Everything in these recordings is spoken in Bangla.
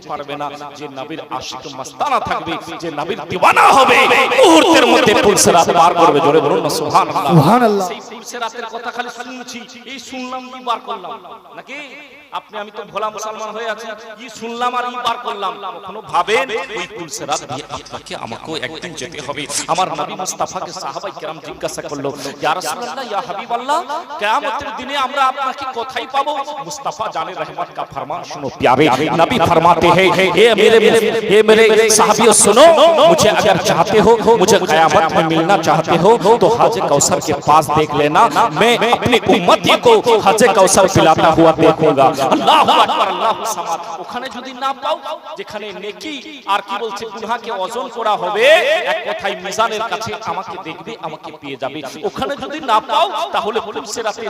পারবে না যে নবীর আশিক মাস্তানা থাকবে যে নবীর দিওয়ানা হবে। মুহূর্তের মধ্যে পুলসরাত পার করবে জোরে বলুন না সুবহানাল্লাহ। সুবহানাল্লাহ। সেই পুলসরাতের কথা খালি শুনছি এই শুনলাম কি বার করলাম। নাকি? আপনি আমি তো ভোলা মুসলমান হয়ে আছি কি শুনলাম আর ই বার করলাম কখনো ভাবেন ওই পুলসিরাত দিয়ে আপনাকে আমাকেও একদিন যেতে হবে আমার নবী মুস্তাফাকে সাহাবাই কেরাম জিজ্ঞাসা করলো ইয়া রাসূলুল্লাহ ইয়া হাবিবাল্লাহ কিয়ামতের দিনে আমরা আপনাকে কোথায় পাবো মুস্তাফা জানে रहमत का फरमान सुनो प्यारे नबी फरमाते हैं ये मेरे ये मेरे साहबियों सुनो मुझे अगर चाहते हो मुझे कयामत में मिलना चाहते हो तो हज कौसर के पास देख लेना मैं अपनी उम्मती को हज कौसर पिलाता हुआ देखूंगा ওখানে যদি না পাও, যেখানে নেকি আর কি বলছে গুনাহকে ওজন করা হবে, এক কথায় মিজানের কাছে আমাকে দেখবে, আমাকে পেয়ে যাবে। ওখানে যদি না পাও, তাহলে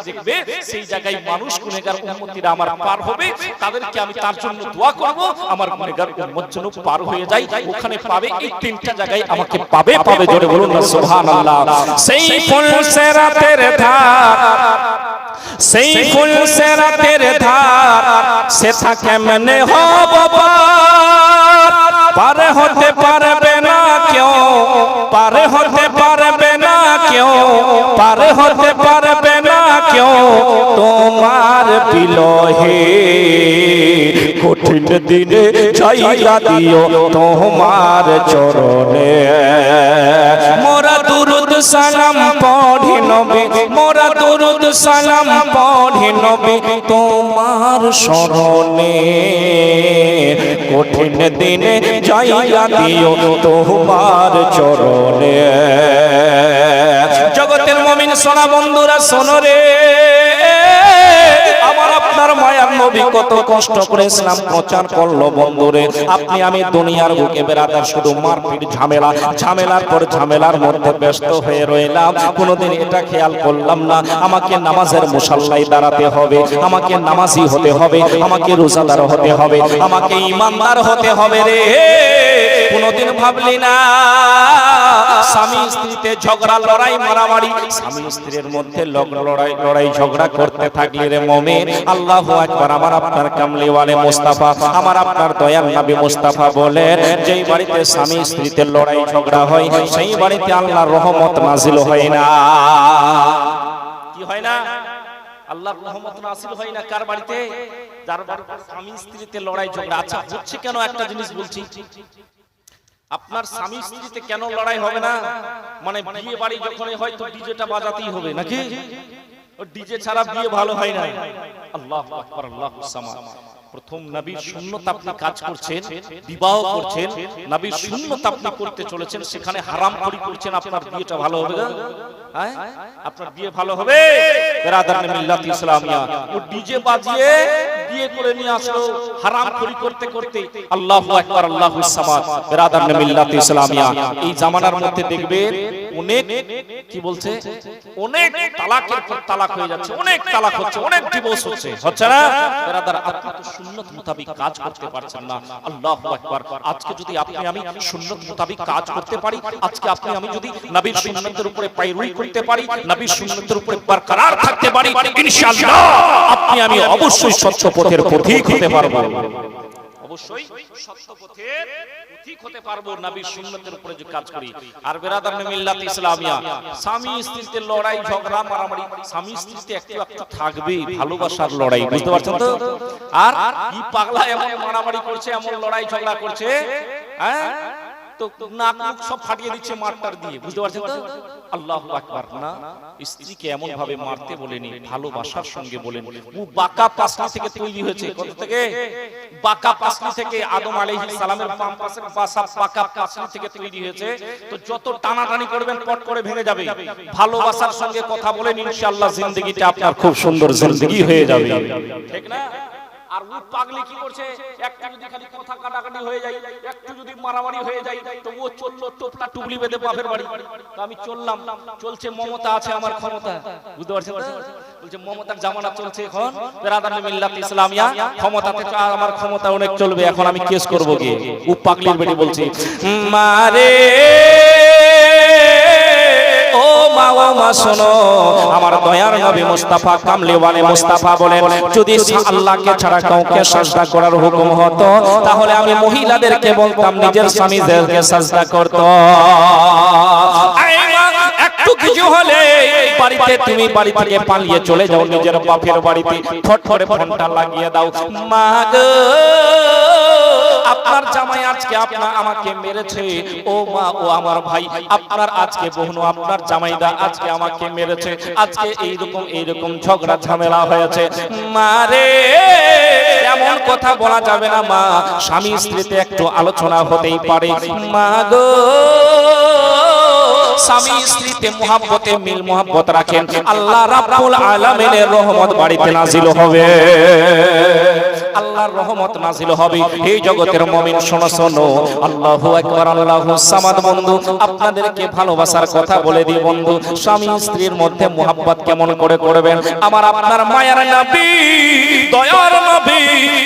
দেখবে, সেই জায়গায় মানুষ গুনেগার উম্মতিরা আমার পার হবে, তাদেরকে আমি তার জন্য দোয়া করব, আমার গুনেগার উম্মত যেন পার হয়ে যায়, ওখানে পাবে, এই তিনটা জায়গায় আমাকে পাবে পাবে জোরে বলুন না, সুবহানাল্লাহ। সেই ফুল সেরাতের ধার সেই ফুল সেরাতের ধার সেটা কেমনে হব পার। পার হতে পারবে না কেউ, পার হতে পারবে না কেউ, পার হতে পারবে না কেউ। তোমার বিলহে কঠিন দিনে জায়গা দিও তোমার চরণে। মোরা দুরুদ সালাম পড়ি নবী মোরা দুরুদ সালাম পড়ে নবী তোমার স্মরণে। কঠিন দিনে যাইয়া দিও তোমার চরণে। জগতের মমিন সোনা বন্ধুরা সোনরে আপনার মায়ার নবী কত কষ্ট করে ইসলাম প্রচার করল বন্ধুরে। আপনি, আমি দুনিয়ার বুকে বেড়াদার শুধু মারপিট, ঝামেলা, ঝামেলার পর ঝামেলার মধ্যে ব্যস্ত হয়ে রইলাম। কোনোদিন এটা খেয়াল করলাম না। আমাকে নামাজের মুসাল্লাই দাঁড়াতে হবে, আমাকে নামাজি হতে হবে, আমাকে রোজাদার হতে হবে, আমাকে ইমানদার হতে হবে রে। কোনোদিন ভাবলি না। স্বামী স্ত্রীতে ঝগড়া, লড়াই, মারামারি। স্বামী স্ত্রীর মধ্যে লড়াই লড়াই, ঝগড়া করতে থাকলে রে মমিন। আল্লাহু আকবার, আমার আপনার কামলিওয়ালে মুস্তাফা, আমার আপনার দয়াল নবী মুস্তাফা বলেন, যেই বাড়িতে স্বামী স্ত্রীতে লড়াই, ঝগড়া হয়, সেই বাড়িতে আল্লাহর রহমত নাজিল হয় না। কি হয় না? আল্লাহর রহমত নাসিল হয় না কার বাড়িতে? যার বাড়িতে স্বামী স্ত্রীতে লড়াই, ঝগড়া। আচ্ছা হচ্ছে কেন একটা জিনিস বলছি। আপনার স্বামী স্ত্রীতে কেন লড়াই হবে না? মানে বিয়ে বাড়ি যখন হয় তো ডিজেটা বাজাতেই হবে নাকি? ডিজে ছাড়া বিয়ে ভালো হয় না। আল্লাহ আকবার আল্লাহ সামাদ। প্রথম নবীর সুন্নত আপনি কাজ করছেন বিবাহ করছেন নবীর সুন্নত আপনি করতে চলেছেন সেখানে হারাম করি করছেন আপনার বিয়েটা ভালো হবে না হ্যাঁ? আপনার বিয়ে ভালো হবে? বেরাদার মিল্লাত ইসলামিয়া। ও ডিজে বাজিয়ে বিয়ে করে নিয়ে আসলো, হারাম করি করতে করতে। আল্লাহু আকবার, আল্লাহু সামাদ। বেরাদার মিল্লাত ইসলামিয়া। এই জামানার মধ্যে দেখবেন অনেক, কি বলছে? অনেক তালাকের তালাক হয়ে যাচ্ছে, অনেক তালাক হচ্ছে, অনেক ডিভোর্স হচ্ছে। হচ্ছে না? বেরাদার, আপনি তো সুন্নত মোতাবিক কাজ করতে পারছেন না। আল্লাহু আকবার। আজকে যদি আপনি, আমি সুন্নত মোতাবিক কাজ করতে পারি, আজকে আপনি, আমি যদি নবীর সুন্নতের উপরে পায়রুই করতে পারি, নবীর সুন্নতের উপরে বরকরার থাকতে পারি, ইনশাআল্লাহ আপনি, আমি অবশ্যই সত্য পথের পথিক হতে পারব। অবশ্যই সত্য পথের পথিক হতে পারব নবীর সুন্নতের উপরে যে কাজ করি। আর বেরাদার মিল্লাত ইসলামিয়া। স্বামী স্ত্রীতে লড়াই ঝগড়া মারামারি। স্বামী স্ত্রীতে একটু একটু থাকবেই ভালোবাসার লড়াই বুঝতে পারছেন তো? আর কি পাগলা এমন মারামারি করছে এমন লড়াই ঝগড়া করছে হ্যাঁ? তো নাক মুখ সব ফাটিয়ে দিচ্ছে মারটার দিয়ে বুঝতে পারছেন? তো আল্লাহ আকবার। না স্ত্রীকে এমন ভাবে মারতে বলেনি ভালোবাসার সঙ্গে বলেন। ও বাঁকা পাসলি থেকে তৈরি হয়েছে কোথা থেকে? বাঁকা পাসলি থেকে আদম আলাইহিস সালামের বাম পাশের বাসা বাঁকা পাসলি থেকে তৈরি হয়েছে। তো যত টানাটানি করবেন পট করে ভেঙে যাবে। ভালোবাসার সঙ্গে কথা বলেন ইনশাআল্লাহ জিন্দেগিটা আপনার খুব সুন্দর জিন্দেগি হয়ে যাবে। ঠিক না? আর ও পাগলি কি করছে? একটু যদি খালি কথা কাটাকাটি হয়ে যায়, একটু যদি মারামারি হয়ে যায় তো ও চলল টোপলা টুবলি বেঁধে বাপের বাড়ি। তো আমি চললাম, চলছে মমতা আছে আমার ক্ষমতা। বুঝতে পারছেন? বলছে, মমতার জামানা চলছে এখন। বেরাদার মিল্লাত ইসলামিয়া ক্ষমতা থেকে আমার ক্ষমতা অনেক চলবে, এখন আমি কেস করব কি ও পাগলির বেটি বলছি মারে মা শোনো। আমার দয়ার নবী মুস্তাফা কামলিওয়ালে মুস্তাফা বলেন, যদি আল্লাহকে ছাড়া কাউকে সাজদা করার হুকুম হতো, তাহলে আমি মহিলাদেরকে বলতাম, নিজের স্বামীদেরকে সাজদা করত। তুমি বাড়ি চলে যাও, নিজের বাপের বাড়িতে। ফট করে ফোনটা লাগিয়ে দাও। মা গো। আপনার জামাই আজকে আপনার আমাকে মেরেছে। ও মা, ও আমার ভাই, আপনার আজকে বহুন আপনার জামাইদা আজকে আমাকে মেরেছে। আজকে এইরকম এইরকম ঝগড়া, ঝামেলা হয়েছে। মারে এমন কথা বলা যাবে না, মা। স্বামী স্ত্রীতে একটু আলোচনা হতেই পারে। মা গো, স্বামী স্ত্রীতে মোহাব্বতে মিল মোহাব্বত রাখেন। আল্লাহ রাব্বুল আলামিনের রহমত বাড়িতে নাজিল হবে। আল্লাহর রহমত নাজিল হবে। এই জগতের মুমিন শোনো। শোনো। আল্লাহু আকবার আল্লাহু সামাদ বন্ধু। আপনাদেরকে ভালোবাসার কথা বলে দিই বন্ধু। স্বামী স্ত্রীর মধ্যে মোহাব্বত কেমন করে করবেন? আমার আপনার মায়ের নবী দয়ার নবী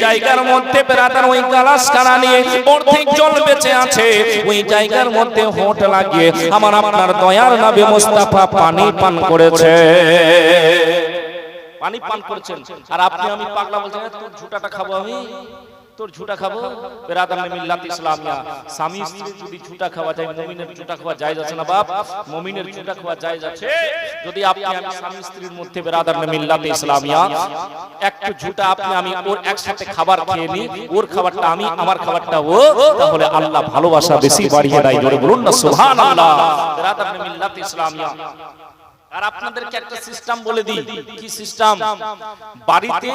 জায়গার মধ্যে বেড়াতার ওই গ্লাস কানা নিয়ে অর্ধেক জল বেঁচে আছে ওই জায়গার মধ্যে হোঁট লাগিয়ে আমার আপনার দয়ার নবী মোস্তাফা পানি পান করেছে। পানি পান করেছেন। আর আপনি আমি পাগলা বলছেন "এ, তোর ঝুটাটা খাব আমি? তোর ঝুটা খাব? বেরাদার মিল্লাত ইসলামিয়া। স্বামী স্ত্রী যদি ঝুটা খাওয়া যায়, মুমিনের ঝুটা খাওয়া যায় যাচ্ছে না বাপ। মুমিনের ঝুটা খাওয়া যায় যাচ্ছে। যদি আপনি আমি স্বামী স্ত্রীর মধ্যে বেরাদার মিল্লাত ইসলামিয়া, একটু ঝুটা আপনি আমি ওর একসাথে খাবার খেয়ে নি ওর খাবারটা আমি, আমার খাবারটা ও, তাহলে আল্লাহ ভালোবাসা বেশি বাড়িয়ে দেয়। জোরে বলুন না, সুবহানাল্লাহ। বেরাদার মিল্লাত ইসলামিয়া। আর আপনাদেরকে একটা সিস্টেম বলে দিই। কি সিস্টেম বাড়িতে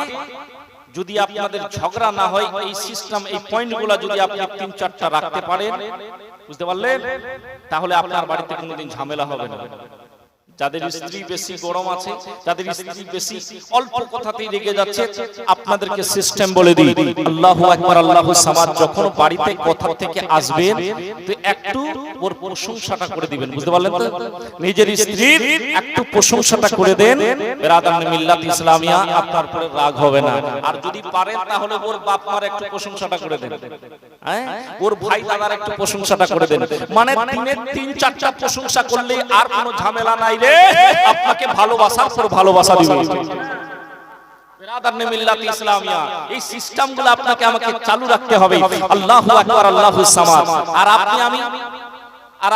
যদি আপনাদের ঝগড়া না হয়, এই সিস্টেম এই পয়েন্টগুলো যদি আপনি তিন চারটা রাখতে পারেন, বুঝতে পারলেন? তাহলে আপনার বাড়িতে কোনোদিন ঝামেলা হবে না। যাদের স্ত্রী বেশি গরম আছে যাদের স্ত্রী বেশি অল্প কথাতেই রেগে যাচ্ছে আপনাদেরকে সিস্টেম বলে দিই। আল্লাহু আকবার আল্লাহু সামাদ যখন বাড়িতে কথা থেকে আসবেন তো একটু ওর প্রশংসাটা করে দিবেন বুঝতে পারলেন তো? নিজের স্ত্রীর একটু প্রশংসাটা করে দেন বেরাদান মিল্লাত ইসলামিয়া আপনার উপরে রাগ হবে না। আর যদি পারেন তাহলে ওর বাপ মার একটু প্রশংসাটা করে দেন। হ্যাঁ? ওর ভাই দাদার একটু প্রশংসাটা করে দেন। মানে দিনে। তিন চারটা প্রশংসা করলে আর কোনো ঝামেলা নাই আপনাকে ভালোবাসার পর ভালোবাসা দিবে। এই সিস্টেমগুলো আপনাকে আমাকে চালু রাখতে হবে। আর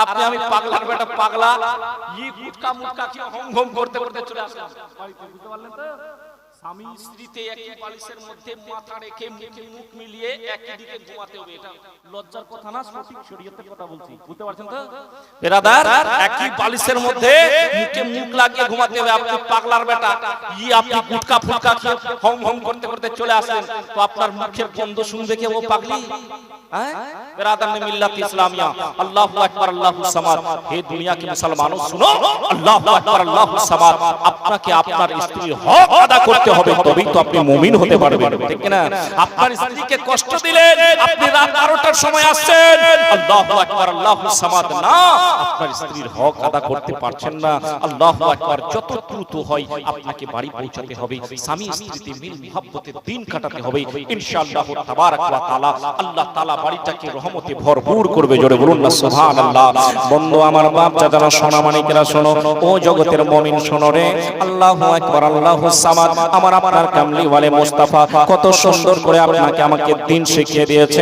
পাগলা স্বামী স্ত্রীতে একই মধ্যে মাথা রেখে মুখ মিলিয়ে একই দিকে ঘুমাতে হবে। এটা লজ্জার কথা না, সঠিক শরীয়তের কথা বলছি। বুঝতে পারছেন তো? বেরাদার, একই মধ্যে মুখে মুখ লাগিয়ে ঘুমাতে হবে। আপনি পাগলার বেটা। ই আপনি গুটকা ফুটকা করতে করতে চলে আসেন তো আপনার মুখের গন্ধ শুনবে কে ও পাগলি? হ্যাঁ? বেরাদার নে মিল্লাত ইসলামিয়া। আল্লাহু আকবার, আল্লাহু সামাদ। হে দুনিয়া কে শুনো। আল্লাহু আকবার, আল্লাহু সামাদ। আপনাকে আপনার স্ত্রী হক আদা করতে হবে, তবেই তো আপনি মুমিন হতে পারবেন। ঠিক না আপনার স্ত্রীকে কষ্ট দিলেন, আপনি রাত 12টার সময় আসছেন। আল্লাহু আকবার, আল্লাহু সামাদ। না, আপনার স্ত্রীর হক আদা করতে পারছেন না। আল্লাহু আকবার, যত দ্রুত হয় আপনাকে বাড়ি পৌঁছাতে হবে। স্বামী স্ত্রীতে মিল মুহাব্বতে দিন কাটাতে হবে। ইনশাআল্লাহ তাবারাক ওয়া তাআলা, আল্লাহ তাআলা বাড়িটাকে রহমতে ভরপুর করবে। জোরে বলুন না, সুবহানাল্লাহ। বন্ধু, আমার বাপ দাদারা সোনা মানিকেরা শোনো, ও জগতের মুমিন শোনো রে। আল্লাহু আকবার, আল্লাহু সামাদ। আমার আপনার কামলি ওয়ালে মোস্তাফা কত সুন্দর করে আপনাকে আমাকে দিন শিখিয়ে দিয়েছে।